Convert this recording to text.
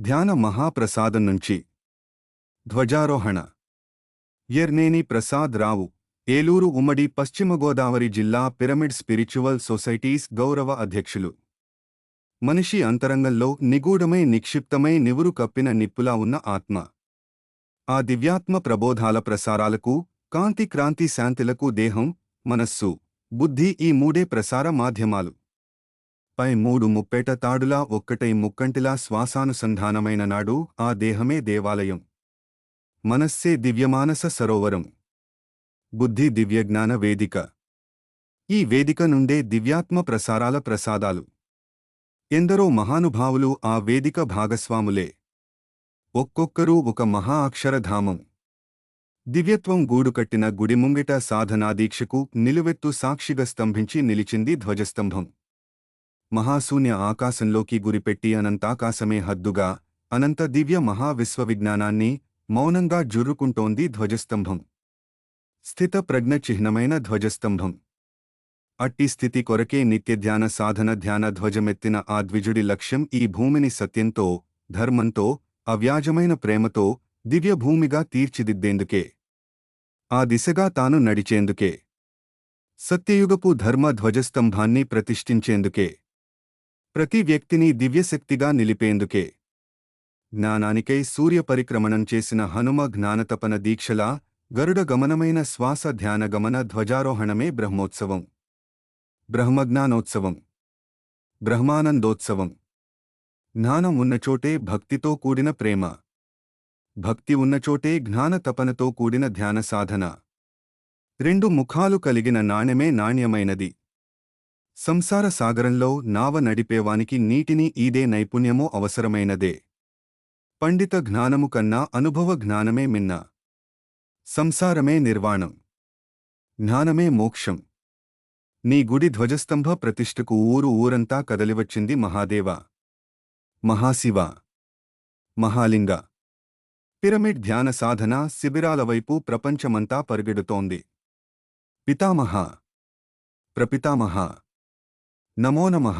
ధ్యాన మహాప్రసాదం నుంచి. ధ్వజారోహణ. ఎర్నేని ప్రసాద్ రావు ఏలూరు ఉమ్మడి పశ్చిమ గోదావరి జిల్లా పిరమిడ్ స్పిరిచువల్ సొసైటీస్ గౌరవ అధ్యక్షులు. మనిషి అంతరంగంలో నిగూఢమై నిక్షిప్తమై నివురు కప్పిన నిప్పులా ఉన్న ఆత్మ. ఆ దివ్యాత్మ ప్రబోధాల ప్రసారాలకు కాంతి క్రాంతి శాంతిలకు దేహం మనస్సు బుద్ధి ఈ మూడే ప్రసార మాధ్యమాలు. పై మూడు ముప్పేట తాడులా ఒక్కటై ముక్కంటిలా శ్వాసానుసంధానమైన నాడు ఆ దేహమే దేవాలయం. మనస్సే దివ్యమానస సరోవరం. బుద్ధి దివ్యజ్ఞాన వేదిక. ఈ వేదిక నుండే దివ్యాత్మ ప్రసారాల ప్రసాదాలు. ఎందరో మహానుభావులు ఆ వేదిక భాగస్వాములే. ఒక్కొక్కరూ ఒక మహా అక్షరధామం దివ్యత్వం గూడుకట్టిన గుడి ముంగిట సాధనాదీక్షకు నిలువెత్తు సాక్షిగా స్తంభించి నిలిచింది ధ్వజస్తంభం. మహాశూన్య ఆకాశంలోకి గురిపెట్టి అనంతాకాశమే హద్దుగా అనంత దివ్య మహావిశ్వవిజ్ఞానాన్ని మౌనంగా జుర్రుకుంటోంది ధ్వజస్తంభం. స్థిత ప్రజ్ఞ చిహ్నమైన ధ్వజస్తంభం. అట్టి స్థితి కొరకే నిత్యధ్యాన సాధన ధ్యాన ధ్వజమెత్తిన ఆ ద్విజుడి లక్ష్యం ఈ భూమిని సత్యంతో ధర్మంతో అవ్యాజమైన ప్రేమతో దివ్యభూమిగా తీర్చిదిద్దేందుకే. ఆ దిశగా తాను నడిచేందుకే. సత్యయుగపు ధర్మ ధ్వజస్తంభాన్ని ప్రతిష్ఠించేందుకే. ప్రతి వ్యక్తిని దివ్యశక్తిగా నిలిపేందుకే. జ్ఞానానికై సూర్యపరిక్రమణం చేసిన హనుమ జ్ఞానతపన దీక్షలా గరుడ గమనమైన శ్వాస ధ్యానగమన ధ్వజారోహణమే బ్రహ్మోత్సవం. బ్రహ్మజ్ఞానోత్సవం. బ్రహ్మానందోత్సవం. జ్ఞానం ఉన్నచోటే భక్తితో కూడిన ప్రేమ. భక్తి ఉన్నచోటే జ్ఞాన తపనతో కూడిన ధ్యాన సాధన. రెండు ముఖాలు కలిగిన నాణ్యమే నాణ్యమైనది. సంసార సాగరంలో నావ నడిపేవానికి నీటిని ఈదే నైపుణ్యమో అవసరమైనదే. పండిత జ్ఞానము కన్నా అనుభవ జ్ఞానమే మిన్న. సంసారమే నిర్వాణం. జ్ఞానమే మోక్షం. నీ గుడి ధ్వజస్తంభ ప్రతిష్ఠకు ఊరు ఊరంతా కదలివచ్చింది మహాదేవ. మహాశివ. మహాలింగ. పిరమిడ్ ధ్యాన సాధన శిబిరాల వైపు ప్రపంచమంతా పరిగెడుతోంది. పితామహ. ప్రపితామహ. నమో నమః